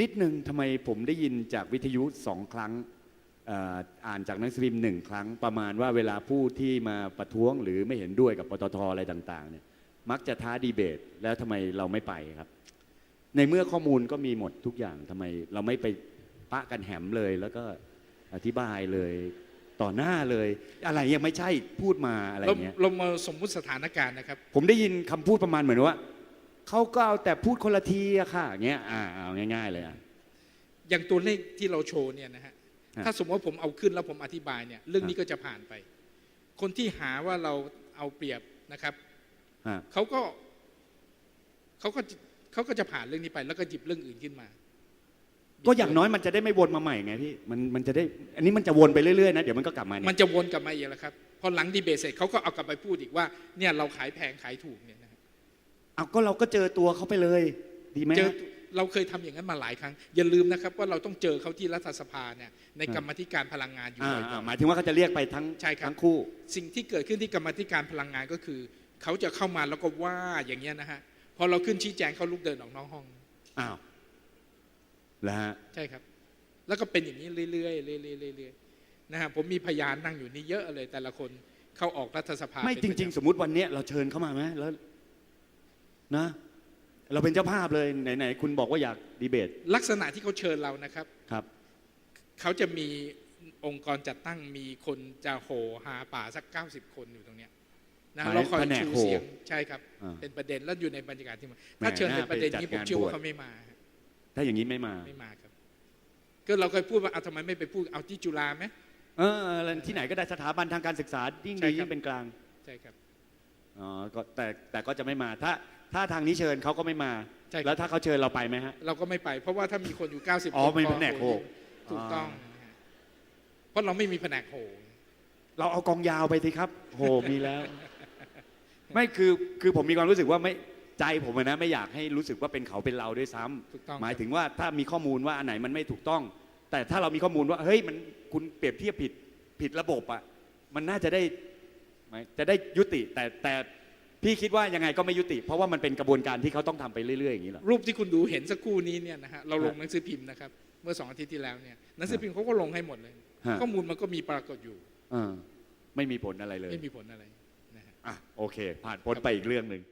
นิดนึงทำไมผมได้ยินจากวิทยุสองครั้งเอ่ออ่านจากหนังสือพิมพ์หนึ่งครั้งประมาณว่าเวลาผู้ที่มาประท้วงหรือไม่เห็นด้วยกับปตทอะไรต่างๆเนี่ยมักจะท้าดีเบต แล้วทำไมเราไม่ไปครับ ในเมื่อข้อมูลก็มีหมดทุกอย่างทำไมเราไม่ไปปะกันแหมเลย แล้วก็อธิบายเลยต่อหน้าเลย อะไรยังไม่ใช่พูดมาอะไรเราเงี้ยเรามาสมมุติสถานการณ์นะครับ ผมได้ยินคำพูดประมาณเหมือนว่า เขาก็เอาแต่พูดคนละทีอะค่ะอย่างเงี้ยอ่าเอาง่าย ๆ เลยอะ อย่างตัวเลขที่เราโชว์เนี่ยนะฮะ ฮะ ถ้าสมมติว่าผมเอาขึ้นแล้วผมอธิบายเนี่ย เรื่องนี้ก็จะผ่านไป คนที่หาว่าเราเอาเปรียบนะครับ ฮะเขาก็เขาก็เขาก็จะผ่านเรื่องนี้ไป แล้วก็หยิบเรื่องอื่นขึ้นมา ก็อย่างน้อยมันจะได้ไม่วนมาใหม่ไงพี่มันมันจะได้ อันนี้มันจะวนไปเรื่อยๆนะเดี๋ยวมันก็กลับมามัเนี่ยนจะวนกลับมาอีกแล้วครับ พอหลังดีเบตเสร็จเขาก็เอากลับไปพูดอีกว่าเนี่ยเราขายแพงขายถูกเนี่ยนะฮะ เอาก็เราก็เจอตัวเขาไปเลย ดีไหมเจอฮะ เราเคยทำอย่างนั้นมาหลายครั้ง อย่าลืมนะครับว่าเราต้องเจอเขาที่รัฐสภาเนี่ยในอ่ากรรมาธิการพลังงานอยู่อ่าบ่อยอ่าๆหมายถึงว่าเขาจะเรียกไปทั้งใช่ครับ ทั้งคู่ สิ่งที่เกิดขึ้นที่กรรมาธิการพลังงานก็คือ เขาจะเข้ามาแล้วก็ว่าอย่างเงี้ยนะฮะพอเราขึ้นชี้แจงเขาลุกเดินออกนอกห้อง อ้าวแล้วฮะ ใช่ครับ แล้วก็เป็นอย่างนี้เรื่อยๆเรื่อยๆเรื่อยๆนะฮะผมมีพยานนั่งอยู่นี่เยอะเลยแต่ละคนเข้าออกรัฐสภาไม่เป็นจปะริงจำๆสมมุติวันเนี้ยเราเชิญเข้ามาไหมแล้ว นะเราเป็นเจ้าภาพเลยไหนๆคุณบอกว่าอยากดีเบต ลักษณะที่เขาเชิญเรานะครับ ครับ เขาจะมีองค์กรจัดตั้งมีคนจะโหหาป่าสัก 90 คนอยู่ตรงเนี้ยนะหมายเราคอยแผนกชูโหเสียงใช่ครับ อ่าเป็นประเด็นแล้วอยู่ในบรรยากาศที่มาแหม่ถ้าเชิญเป็นประเด็นน่าไปนี้จัดผมงานเชื่อว่าบวช เขาไม่มาถ้าอย่างนี้ไม่มา ไม่มาครับ ก็เราเคยพูดว่าเอาทำไมไม่ไปพูดเอาที่จุฬาไหม เอออะไรที่ไหนก็ได้สถาบันทางการศึกษายิ่งใช่ดีครับ ยิ่งเป็นกลางใช่ครับ อ๋อก็แต่แต่ก็จะไม่มาถ้า ถ้าทางนี้เชิญเขาก็ไม่มา ใช่ครับ แล้วถ้าเขาเชิญเราไปไหมฮะ เราก็ไม่ไป เพราะว่าถ้ามีคนอยู่ 90อ๋อคนไม่มีแผนกโหถูกต้องอ่านะฮะเพราะเราไม่มีแผนกโหเราเอากองยาวไปสิครับ โหมีแล้ว ไม่คือคือผมมีความรู้สึกว่าไม่ใจผมอะนะไม่อยากให้รู้สึกว่าเป็นเขาเป็นเราด้วยซ้ำถูกต้องหมายถึงว่าถ้ามีข้อมูลว่าอันไหนมันไม่ถูกต้อง แต่ถ้าเรามีข้อมูลว่าเฮ้ยมันคุณเปรียบเทียบผิดผิดระบบอะมันน่าจะได้หมายจะได้ยุติแต่แต่ พี่คิดว่ายังไงก็ไม่ยุติ เพราะว่ามันเป็นกระบวนการที่เขาต้องทำไปเรื่อยๆอย่างนี้เหรอ รูปที่คุณดูเห็นสักครู่นี้เนี่ยนะฮะเราลงฮะหนังสือพิมพ์นะครับเมื่อสองอาทิตย์ที่แล้วเนี่ยหนังสือพิมพ์เขาก็ลงให้หมดเลย ฮะ ข้อมูลมันก็มีปรากฏอยู่เออไม่มีผลอะไรเลยไม่มีผลอะไรนะฮะ อะโอเค ผ่านพ้นไปอีกเรื่องหนึ่ง